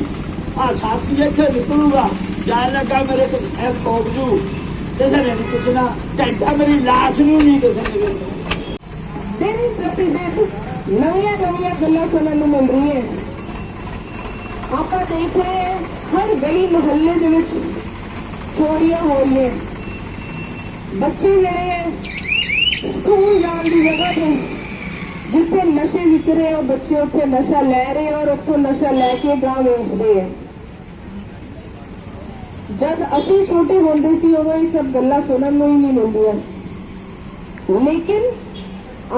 ਆ ਛਾਤੀ ਇੱਥੇ ਨਿਕਲੂਗਾ। ਜਾਣ ਲੱਗਾ ਮੇਰੇ ਕੋਲ ਐ ਪੌਜੂ ਕਿਸੇ ਨੇ ਨਹੀਂ ਪੁੱਛਣਾ, ਘੰਟਾ ਮੇਰੀ ਲਾਸ਼ ਨੂੰ ਨਹੀਂ ਕਿਸੇ ਨੇ ਦਿਨ ਪ੍ਰਤੀ ਦਿਨ ਨਵੀਆਂ ਨਵੀਆਂ ਗੱਲਾਂ ਸੁਣਨ ਨੂੰ ਮਿਲ ਰਹੀਆਂ ਆਪਾਂ ਦੇਖ ਰਹੇ ਹਰ ਗਲੀ ਮੁਹੱਲੇ ਦੇ ਵਿੱਚ ਚੋਰੀਆਂ ਹੋ ਰਹੀਆਂ ਬੱਚੇ ਜਿਹੜੇ ਸਕੂਲ ਜਾਣ ਦੀ ਜਗ੍ਹਾ ਤੇ ਜਿੱਥੇ ਨਸ਼ੇ ਵਿਕ ਰਹੇ ਉਹ ਬੱਚੇ ਉੱਥੇ ਨਸ਼ਾ ਲੈ ਰਹੇ ਔਰ ਉੱਥੋਂ ਨਸ਼ਾ ਲੈ ਕੇ ਗਾਂ ਵੇਚਦੇ ਹੈ ਜਦ ਅਸੀਂ ਛੋਟੇ ਹੁੰਦੇ ਸੀ, ਉਦੋਂ ਇਹ ਸਭ ਗੱਲਾਂ ਸੁਣਨ ਨੂੰ ਹੀ ਨਹੀਂ ਮਿਲਦੀਆਂ ਲੇਕਿਨ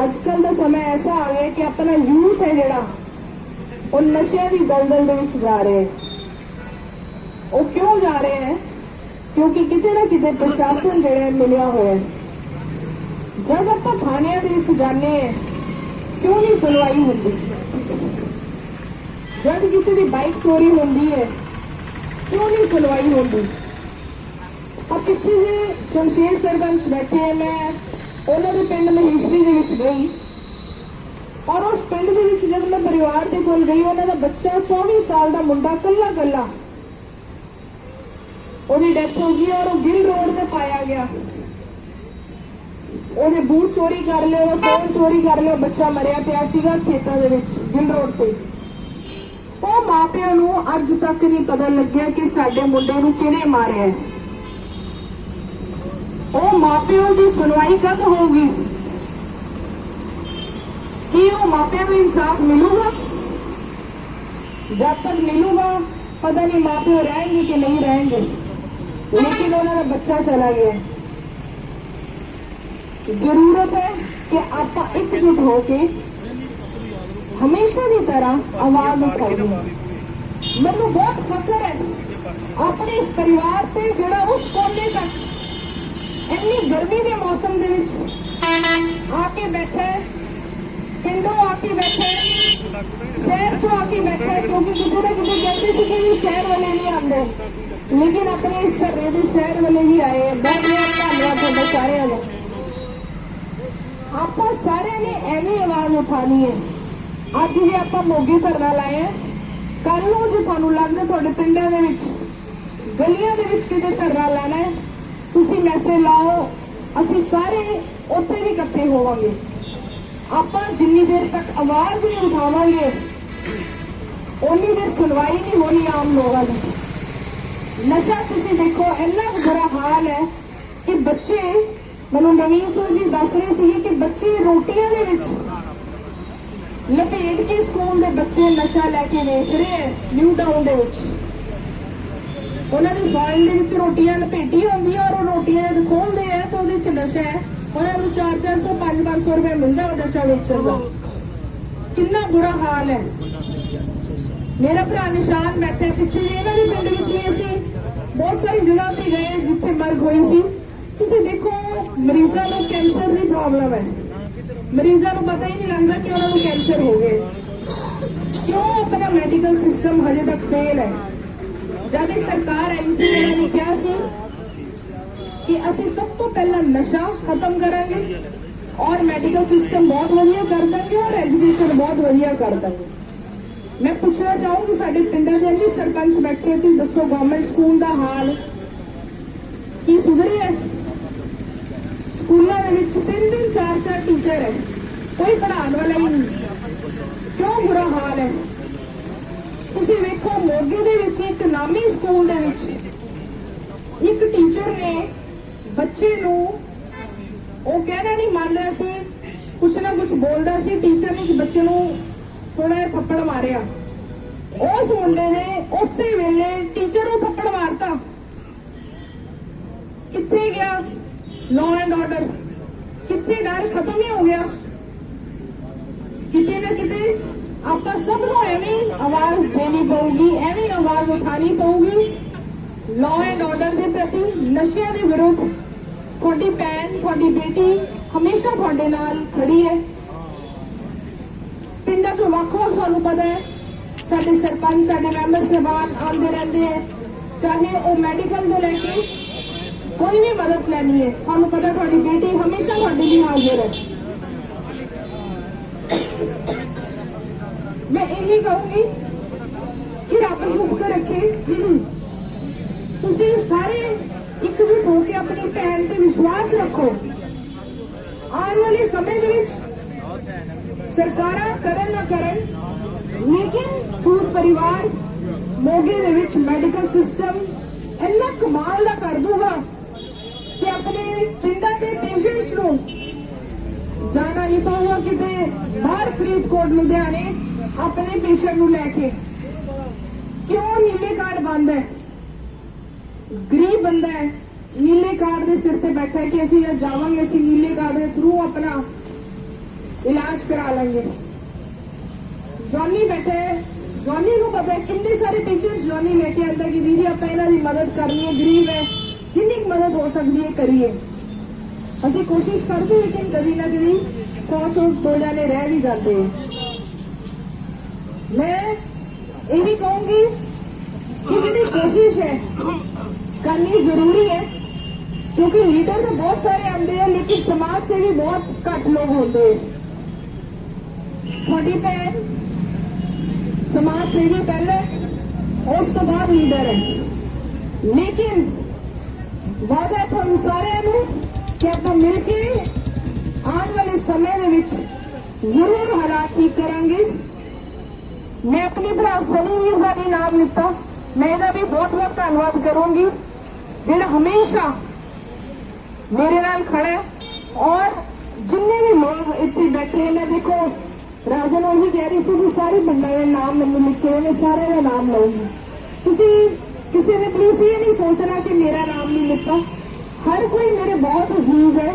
ਅੱਜ ਕੱਲ ਦਾ ਸਮਾਂ ਐਸਾ ਆ ਗਿਆ ਕਿ ਆਪਣਾ ਯੂਥ ਹੈ ਜਿਹੜਾ, ਉਹ ਨਸ਼ਿਆਂ ਦੀ ਦਲਦਲ ਦੇ ਵਿੱਚ ਜਾ ਰਹੇ ਹੈ। ਉਹ ਕਿਉਂ ਜਾ ਰਹੇ ਹੈ? ਕਿਉਂਕਿ ਕਿਤੇ ਨਾ ਕਿਤੇ ਪ੍ਰਸ਼ਾਸਨ ਜਿਹੜਾ ਮਿਲਿਆ ਹੋਇਆ ਜਦ ਆਪਾਂ ਥਾਣਿਆਂ ਦੇ ਵਿੱਚ ਜਾਂਦੇ ਹਾਂ ਕਿਉਂ ਨਹੀਂ ਸੁਣਵਾਈ ਹੁੰਦੀ? ਜਦ ਕਿਸੇ ਦੀ ਬਾਈਕ ਚੋਰੀ ਹੁੰਦੀ ਹੈ, ਕਿਉਂ ਨਹੀਂ ਸੁਣਵਾਈ ਹੁੰਦੀ? ਆ ਪਿੱਛੇ ਜੇ ਸ਼ਮਸ਼ੇਰ ਸਰਪੰਚ ਬੈਠੇ ਮੈਂ ਉਹਨਾਂ ਦੇ ਪਿੰਡ ਮਹੇਸ਼ਵਰੀ ਦੇ ਵਿੱਚ ਗਈ। ਔਰ ਉਸ ਪਿੰਡ ਦੇ ਵਿੱਚ ਜਦ ਮੈਂ ਪਰਿਵਾਰ ਦੇ ਕੋਲ ਗਈ, ਉਹਨਾਂ ਦਾ ਬੱਚਾ 24 ਸਾਲ ਦਾ ਮੁੰਡਾ ਕੱਲਾ ਕੱਲਾ ਉਹਦੀ ਡੈਥ ਹੋ ਗਈ ਔਰ ਉਹ ਗਿਲ ਰੋਡ ਤੇ ਪਾਇਆ ਗਿਆ। ਉਹਦੇ ਬੂਟ ਚੋਰੀ ਕਰ ਲਏ ਉਹਦਾ ਫੋਨ ਚੋਰੀ ਕਰ ਲਿਆ, ਬੱਚਾ ਮਰਿਆ ਪਿਆ ਸੀਗਾ ਖੇਤਾਂ ਦੇ ਵਿੱਚ, ਗਿਲ ਰੋਡ ਤੇ। ਉਹ ਮਾਪਿਆਂ ਨੂੰ ਅੱਜ ਤੱਕ ਨਹੀਂ ਪਤਾ ਲੱਗਿਆ ਕਿ ਸਾਡੇ ਮੁੰਡੇ ਨੂੰ ਕਿਹਨੇ ਮਾਰਿਆ ਹੈ। ਉਹ ਮਾਪਿਆਂ ਦੀ ਸੁਣਵਾਈ ਕਦ ਹੋਊਗੀ? ਕੀ ਉਹ ਮਾਪਿਆਂ ਨੂੰ ਇਨਸਾਫ ਮਿਲੂਗਾ? ਜਦ ਤੱਕ ਮਿਲੂਗਾ, ਪਤਾ ਨਹੀਂ ਮਾਪਿਓ ਰਹਿਣਗੇ ਕਿ ਨਹੀਂ ਰਹਿਣਗੇ। ਲੇਕਿਨ ਉਹਨਾਂ ਦਾ ਬੱਚਾ ਚਲਾ ਗਿਆ ਜ਼ਰੂਰਤ ਹੈ ਕਿ ਆਪਾਂ ਇਕਜੁੱਟ ਹੋ ਕੇ ਹਮੇਸ਼ਾ ਦੀ ਤਰ੍ਹਾਂ ਆਵਾਜ਼ ਉਠਾਈਏ ਮੈਨੂੰ ਬਹੁਤ ਫਖਰ ਹੈ ਆਪਣੇ ਇਸ ਪਰਿਵਾਰ ਤੇ ਜਿਹੜਾ ਉਸ ਕੋਨੇ ਤੱਕ ਇੰਨੀ ਗਰਮੀ ਦੇ ਮੌਸਮ ਦੇ ਵਿੱਚ ਆ ਕੇ ਬੈਠਾ ਹੈ ਪਿੰਡੋਂ ਆ ਕੇ ਬੈਠਾ ਹੈ ਸ਼ਹਿਰ ਚੋਂ ਆ ਕੇ ਬੈਠਾ ਹੈ ਕਿਉਂਕਿ ਕਿਤੇ ਨਾ ਕਿਤੇ ਕਹਿੰਦੇ ਸੀ ਕਿ ਵੀ ਸ਼ਹਿਰ ਵਾਲੇ ਨਹੀਂ ਆਉਂਦੇ ਲੇਕਿਨ ਆਪਣੇ ਇਸ ਧਰਨੇ ਦੇ ਸ਼ਹਿਰ ਵਾਲੇ ਵੀ ਆਏ ਹੈ। ਬਹੁਤ ਬਹੁਤ ਧੰਨਵਾਦ ਤੁਹਾਡਾ ਸਾਰਿਆਂ ਦਾ ਆਪਾਂ ਸਾਰਿਆਂ ਨੇ ਐਵੇਂ ਆਵਾਜ਼ ਉਠਾਣੀ ਹੈ। ਅੱਜ ਜੇ ਆਪਾਂ ਮੋਗੇ ਧਰਨਾ ਲਾਇਆ ਕੱਲ ਨੂੰ ਜੇ ਤੁਹਾਨੂੰ ਲੱਗਦਾ ਤੁਹਾਡੇ ਪਿੰਡਾਂ ਦੇ ਵਿੱਚ, ਗਲੀਆਂ ਦੇ ਵਿੱਚ ਕਿਤੇ ਧਰਨਾ ਲਾਣਾ ਹੈ, ਤੁਸੀਂ ਮੈਸੇਜ ਲਾਓ, ਅਸੀਂ ਸਾਰੇ ਉੱਥੇ ਵੀ ਇਕੱਠੇ ਹੋਵਾਂਗੇ। ਆਪਾਂ ਜਿੰਨੀ ਦੇਰ ਤੱਕ ਆਵਾਜ਼ ਨਹੀਂ ਉਠਾਵਾਂਗੇ ਉਨੀ ਦੇਰ ਸੁਣਵਾਈ ਨਹੀਂ ਹੋਣੀ ਆਮ ਲੋਕਾਂ ਦੀ। ਨਸ਼ਾ ਤੁਸੀਂ ਦੇਖੋ, ਇੰਨਾ ਕੁ ਬੁਰਾ ਹਾਲ ਹੈ ਕਿ ਬੱਚੇ ਮੈਨੂੰ ਨਵੀਨ ਸੋ ਜੀ ਦੱਸ ਰਹੇ ਸੀ ਕਿ ਬੱਚੇ ਰੋਟੀਆਂ ਦੇ ਵਿੱਚ ਲਪੇਟ ਕੇ ਸਕੂਲ ਦੇ ਬੱਚੇ ਨਸ਼ਾ ਲੈ ਕੇ ਵੇਚ ਰਹੇ ਨਿਊ ਟਾਊਨ ਦੇ ਵਿੱਚ। ਉਹਨਾਂ ਦੀ ਫਾਈਲ ਦੇ ਵਿੱਚ ਰੋਟੀਆਂ ਲਪੇਟੀ ਹੁੰਦੀ ਔਰ ਉਹ ਰੋਟੀਆਂ ਜਦ ਖੋਲਦੇ ਆ ਤਾਂ ਉਹਦੇ ਵਿੱਚ ਨਸ਼ਾ ਹੈ। ਉਹਨਾਂ ਨੂੰ 4-400 5-500 ਰੁਪਏ ਮਿਲਦਾ ਉਹ ਨਸ਼ਾ ਵੇਚਣ ਦਾ। ਕਿੰਨਾ ਬੁਰਾ ਹਾਲ ਹੈ। ਮੇਰਾ ਭਰਾ ਨਿਸ਼ਾਨ ਬੈਠਾ ਪਿੱਛੇ ਜਿਹੇ ਇਹਨਾਂ ਦੇ ਪਿੰਡ ਵਿੱਚ ਵੀ ਅਸੀਂ ਬਹੁਤ ਸਾਰੀ ਜਗ੍ਹਾ ਤੇ ਗਏ ਜਿੱਥੇ ਮਰਗ ਹੋਈ ਸੀ। ਤੁਸੀਂ ਦੇਖੋ, ਮਰੀਜ਼ਾਂ ਨੂੰ ਕੈਂਸਰ ਦੀ ਪ੍ਰੋਬਲਮ ਹੈ। ਮਰੀਜ਼ਾਂ ਨੂੰ ਪਤਾ ਹੀ ਨਹੀਂ ਲੱਗਦਾ ਕਿ ਉਹਨਾਂ ਨੂੰ ਕੈਂਸਰ ਹੋ ਗਿਆ ਕਿਉਂ ਆਪਣਾ ਮੈਡੀਕਲ ਸਿਸਟਮ ਹਜੇ ਤੱਕ ਫੇਲ ਹੈ? ਜਦ ਇਹ ਸਰਕਾਰ ਆਈ ਸੀ ਇਹਨਾਂ ਨੇ ਕਿਹਾ ਸੀ ਕਿ ਅਸੀਂ ਸਭ ਤੋਂ ਪਹਿਲਾਂ ਨਸ਼ਾ ਖਤਮ ਕਰਾਂਗੇ ਔਰ ਮੈਡੀਕਲ ਸਿਸਟਮ ਬਹੁਤ ਵਧੀਆ ਕਰ ਦਾਂਗੇ ਔਰ ਐਜੂਕੇਸ਼ਨ ਬਹੁਤ ਵਧੀਆ ਕਰ ਦਾਂਗੇ। ਮੈਂ ਪੁੱਛਣਾ ਚਾਹੂੰਗੀ ਸਾਡੇ ਪਿੰਡਾਂ ਦੇ ਅੰਦਰ ਸਰਪੰਚ ਬੈਠੇ ਤੁਸੀਂ ਦੱਸੋ ਗਵਰਨਮੈਂਟ ਸਕੂਲ ਦਾ ਹਾਲ ਕੀ ਸੁਧਰਿਆ? ਹੈ? ਸਕੂਲਾਂ ਦੇ ਵਿੱਚ ਤਿੰਨ ਤਿੰਨ ਚਾਰ ਚਾਰ ਟੀਚਰ ਹੈ। ਕੋਈ ਪੜ੍ਹਾਉਣ ਵਾਲਾ ਹੀ ਨਹੀਂ। ਕਿਉਂ ਬੁਰਾ ਹਾਲ ਹੈ? ਤੁਸੀਂ ਵੇਖੋ, ਮੋਗੇ ਦੇ ਵਿੱਚ ਇੱਕ ਨਾਮੀ ਸਕੂਲ ਦੇ ਵਿੱਚ ਇੱਕ ਟੀਚਰ ਨੇ ਬੱਚੇ ਨੂੰ ਉਹ ਕਹਿਣਾ ਨਹੀਂ, ਮੰਨ ਰਿਹਾ ਸੀ, ਕੁਛ ਨਾ ਕੁਛ ਬੋਲਦਾ ਸੀ, ਟੀਚਰ ਨੇ ਕਿ ਬੱਚੇ ਨੂੰ ਥੋੜਾ ਜਿਹਾ ਥੱਪੜ ਮਾਰਿਆ। ਉਸ ਮੁੰਡੇ ਨੇ ਉਸੇ ਵੇਲੇ ਟੀਚਰ ਨੂੰ ਥੱਪੜ ਮਾਰਤਾ। ਕਿੱਥੇ ਗਿਆ? ਲਾਅ ਐਂਡ ਆਰਡਰ ਕਿੱਥੇ ਡਰ ਖਤਮ ਹੀ ਹੋ ਗਿਆ। ਕਿਤੇ ਨਾ ਕਿਤੇ ਆਪਾਂ ਸਭ ਨੂੰ ਐਵੇਂ ਆਵਾਜ਼ ਦੇਣੀ ਪਊਗੀ, ਐਵੇਂ ਆਵਾਜ਼ ਉਠਾਣੀ ਪਊਗੀ। ਲਾਅ ਐਂਡ ਆਰਡਰ ਦੇ ਪ੍ਰਤੀ ਨਸ਼ਿਆਂ ਦੇ ਵਿਰੁੱਧ ਤੁਹਾਡੀ ਭੈਣ, ਤੁਹਾਡੀ ਬੇਟੀ ਹਮੇਸ਼ਾ ਤੁਹਾਡੇ ਨਾਲ ਖੜੀ ਹੈ। ਪਿੰਡਾਂ ਤੋਂ ਵੱਖ ਵੱਖ ਤੁਹਾਨੂੰ ਪਤਾ ਹੈ, ਸਾਡੇ ਸਰਪੰਚ, ਸਾਡੇ ਮੈਂਬਰ ਸਹਿਬਾਨ ਆਉਂਦੇ ਰਹਿੰਦੇ ਹੈ। ਚਾਹੇ ਉਹ ਮੈਡੀਕਲ ਤੋਂ ਲੈ ਕੇ ਕੋਈ ਵੀ ਮਦਦ ਲੈਣੀ ਹੈ, ਤੁਹਾਨੂੰ ਪਤਾ ਤੁਹਾਡੀ ਬੇਟੀ ਹਮੇਸ਼ਾ ਤੁਹਾਡੇ ਲਈ ਹਾਜ਼ਰ ਹੈ। ਮੈਂ ਇਹੀ ਕਹੂੰਗੀ ਕਿ ਰੱਬ ਸੁਖ ਰੱਖੇ। ਤੁਸੀਂ ਸਾਰੇ ਇਕਜੁੱਟ ਹੋ ਕੇ ਆਪਣੀ ਭੈਣ ਤੇ ਵਿਸ਼ਵਾਸ ਰੱਖੋ। ਆਉਣ ਵਾਲੇ ਸਮੇਂ ਦੇ ਵਿੱਚ ਸਰਕਾਰਾਂ ਕਰਨ ਨਾ ਕਰਨ, ਲੇਕਿਨ ਸੂਦ ਪਰਿਵਾਰ ਮੋਗੇ ਦੇ ਵਿੱਚ ਮੈਡੀਕਲ ਸਿਸਟਮ ਇੰਨਾ ਕਮਾਲ ਦਾ ਕਰ ਦੂਗਾ। ਕਿ ਆਪਣੇ ਪਿੰਡਾਂ ਦੇ ਪੇਸ਼ੈਂਟਸ ਨੂੰ ਜਾਣਾ ਨਹੀਂ ਪਊਗਾ ਕਿਤੇ ਬਾਹਰ ਫਰੀਦਕੋਟ ਲੁਧਿਆਣੇ ਆਪਣੇ ਪੇਸ਼ੈਂਟ ਨੂੰ ਲੈ ਕੇ। ਕਿਉਂ ਨੀਲੇ ਕਾਰਡ ਬੰਦ ਹੈ? ਗਰੀਬ ਬੰਦਾ ਹੈ ਨੀਲੇ ਕਾਰਡ ਦੇ ਸਿਰ ਤੇ ਬੈਠਾ ਹੈ ਕਿ ਅਸੀਂ ਜਾਵਾਂਗੇ ਅਸੀਂ ਨੀਲੇ ਕਾਰਡ ਦੇ ਥਰੂ ਆਪਣਾ ਇਲਾਜ ਕਰਾ ਲਾਂਗੇ। ਜੌਨੀ ਬੈਠੇ ਹੈ, ਜੌਨੀ ਨੂੰ ਪਤਾ ਕਿੰਨੇ ਸਾਰੇ ਪੇਸ਼ੈਂਟਸ ਜੌਨੀ ਲੈ ਕੇ ਆਉਂਦਾ ਕਿ ਦੀਦੀ ਆਪਾਂ ਇਹਨਾਂ ਦੀ ਮਦਦ ਕਰਨੀ ਹੈ ਗਰੀਬ ਹੈ। ਜਿੰਨੀ ਕੁ ਮਦਦ ਹੋ ਸਕਦੀ ਹੈ ਕਰੀਏ ਅਸੀਂ ਕੋਸ਼ਿਸ਼ ਕਰਦੇ ਲੇਕਿਨ ਕਦੀ ਨਾ ਕਦੀ 100 ਤੋਂ ਦੋ ਜਾਣੇ ਰਹਿ ਵੀ ਜਾਂਦੇ ਹੈ। ਮੈਂ ਇਹ ਵੀ ਕਹੂੰਗੀ ਕਿ ਜਿਹੜੀ ਕੋਸ਼ਿਸ਼ ਹੈ ਕਰਨੀ ਜ਼ਰੂਰੀ ਹੈ ਕਿਉਂਕਿ ਲੀਡਰ ਤਾਂ ਬਹੁਤ ਸਾਰੇ ਆਉਂਦੇ ਆ ਲੇਕਿਨ ਸਮਾਜ ਸੇਵੀ ਬਹੁਤ ਘੱਟ ਲੋਕ ਹੁੰਦੇ ਆ ਤੁਹਾਡੀ ਭੈਣ ਸਮਾਜ ਸੇਵੀ ਪਹਿਲੇ ਉਸ ਤੋਂ ਬਾਅਦ ਲੀਡਰ ਹੈ ਲੇਕਿਨ ਵਾਅਦਾ ਤੁਹਾਨੂੰ ਸਾਰਿਆਂ ਨੂੰ ਕਿ ਆਪਾਂ ਮਿਲ ਕੇ ਆਉਣ ਵਾਲੇ ਸਮੇਂ ਦੇ ਵਿੱਚ ਜ਼ਰੂਰ ਹਾਲਾਤ ਠੀਕ ਕਰਾਂਗੇ। ਮੈਂ ਆਪਣੇ ਭਰਾ ਸਨੀ ਵੀਰ ਦਾ ਵੀ ਨਾਮ ਲਿੱਤਾ। ਮੈਂ ਇਹਦਾ ਵੀ ਬਹੁਤ ਬਹੁਤ ਧੰਨਵਾਦ ਕਰੂੰਗੀ। ਜਿਹੜਾ ਹਮੇਸ਼ਾ ਮੇਰੇ ਨਾਲ ਖੜਾ ਹੈ ਔਰ ਜਿੰਨੇ ਵੀ ਲੋਕ ਇੱਥੇ ਬੈਠੇ ਨੇ ਦੇਖੋ, ਰਾਜਨ ਉਹੀ ਕਹਿ ਰਹੀ ਸੀ ਕਿ ਸਾਰੇ ਬੰਦਿਆਂ ਦੇ ਨਾਮ ਮੈਨੂੰ ਲਿਖੇ ਹੋਏ ਨੇ, ਸਾਰਿਆਂ ਦਾ ਨਾਮ ਲਊਂਗੀ। ਤੁਸੀਂ ਕਿਸੇ ਨੇ ਪਲੀਜ਼ ਇਹ ਨਹੀਂ ਸੋਚਣਾ ਕਿ ਮੇਰਾ ਨਾਮ ਨਹੀਂ ਲਿਖਾ ਹਰ ਕੋਈ ਮੇਰੇ ਬਹੁਤ ਅਜ਼ੀਜ਼ ਹੈ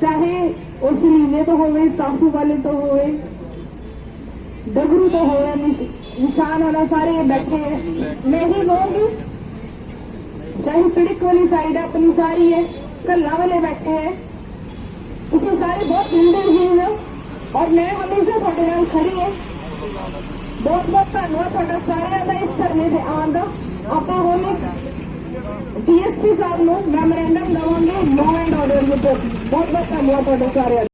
ਚਾਹੇ ਉਸ ਲੀਲੇ ਤੋਂ ਹੋਵੇ ਸਾਫੂ ਵਾਲੇ ਤੋਂ ਹੋਵੇ ਡਗਰੂ ਤੋਂ ਹੋਇਆ ਨਿਸ਼- ਨਿਸ਼ਾਨ ਵਾਲਾ ਸਾਰੇ ਇਹ ਬੈਠੇ ਹੈ ਮੈਂ ਹੀ ਕਹੂੰਗੀ ਚਾਹੇ ਚੜਿਕ ਵਾਲੀ ਸਾਈਡ ਆਪਣੀ ਸਾਰੀ ਹੈ ਕੱਲਾ ਵਾਲੇ ਬੈਠੇ ਹੈ ਤੁਸੀਂ ਸਾਰੇ ਬਹੁਤ ਦਿਲ ਦੇ ਹੀ ਹੋ ਔਰ ਮੈਂ ਹਮੇਸ਼ਾ ਤੁਹਾਡੇ ਨਾਲ ਖੜੀ ਹਾਂ। ਬਹੁਤ ਬਹੁਤ ਧੰਨਵਾਦ ਤੁਹਾਡਾ ਸਾਰਿਆਂ ਦਾ ਇਸ ਧਰਨੇ ਤੇ ਆਉਣ ਦਾ। ਆਪਾਂ ਹੁਣ ਇੱਕ ਡੀਐਸਪੀ ਸਾਹਿਬ ਨੂੰ ਮੈਮੋਰੈਂਡਮ ਦਵਾਂਗੇ ਲਾਅ ਐਂਡ ਆਰਡਰ ਰਿਪੋਰਟ ਬਹੁਤ ਬਹੁਤ ਧੰਨਵਾਦ ਤੁਹਾਡਾ ਸਾਰਿਆਂ